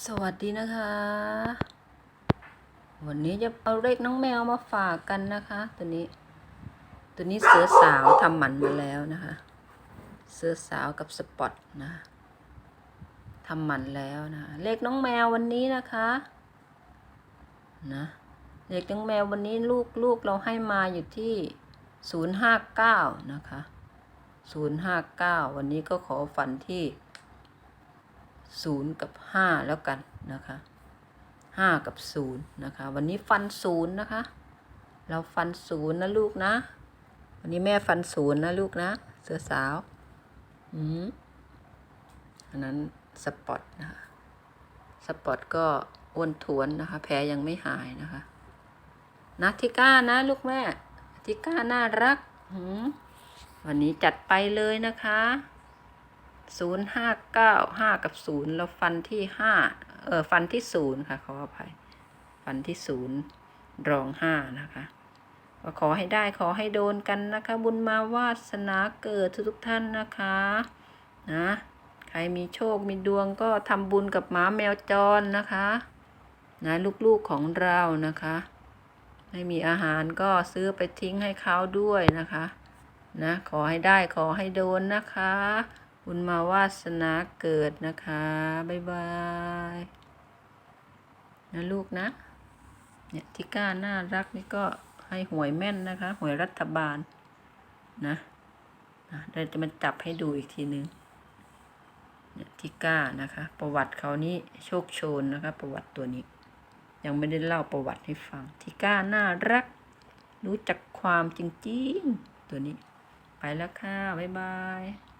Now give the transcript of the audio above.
สวัสดีนะคะ วันนี้จะเอาเลขน้องแมวมาฝากกันนะคะ ตัวนี้ ตัวนี้เสือสาวทำหมันมาแล้วนะคะ เสือสาวกับสปอตนะทำหมันแล้วนะเลขน้องแมววันนี้นะคะนะเลขน้องแมววันนี้ลูกลูกเราให้มาอยู่ที่ศูนย์ห้าเก้านะคะศูนย์ห้าเก้าวันนี้ก็ขอฝันที่ ศูนย์กับห้าแล้วกันนะคะห้ากับศูนย์นะคะ วันนี้ฟันศูนย์นะคะ เราฟันศูนย์นะลูกนะ วันนี้แม่ฟันศูนย์นะลูกนะ เสือสาวอืมอันนั้นสปอตนะคะ สปอตก็อ้วนทวนนะคะ แผลยังไม่หายนะคะนัทธิก้านะลูกแม่ทิก้าน่ารัก วันนี้จัดไปเลยนะคะ ศูนย์ห้าเก้าห้ากับศูนย์เราฟันที่ห้าเออฟันที่ศูนย์ค่ะขออภัยฟันที่ศูนย์รองห้านะคะก็ขอให้ได้ขอให้โดนกันนะคะ บุญมาวาสนาเกิดทุกๆท่านนะคะนะใครมีโชคมีดวงก็ทำบุญกับหมาแมวจรนะคะนะลูกๆของเรานะคะไม่มีอาหารก็ซื้อไปทิ้งให้เขาด้วยนะคะ นะ ขอให้ได้ขอให้โดนนะคะ บุญมาวาสนาเกิดนะคะ บ๊ายบายนะลูกนะ เนี่ยที่ก้าน่ารักนี่ก็ให้หวยแม่นนะคะ หวยรัฐบาลนะเดี๋ยวจะมาจับให้ดูอีกทีนึงเนี่ยทิก้านะคะ ประวัติเขานี่โชคโชนนะคะ ประวัติตัวนี้ ยังไม่ได้เล่าประวัติให้ฟังทิก้าน่ารัก รู้จักความจริงๆตัวนี้ ไปแล้วค่ะ บ๊ายบาย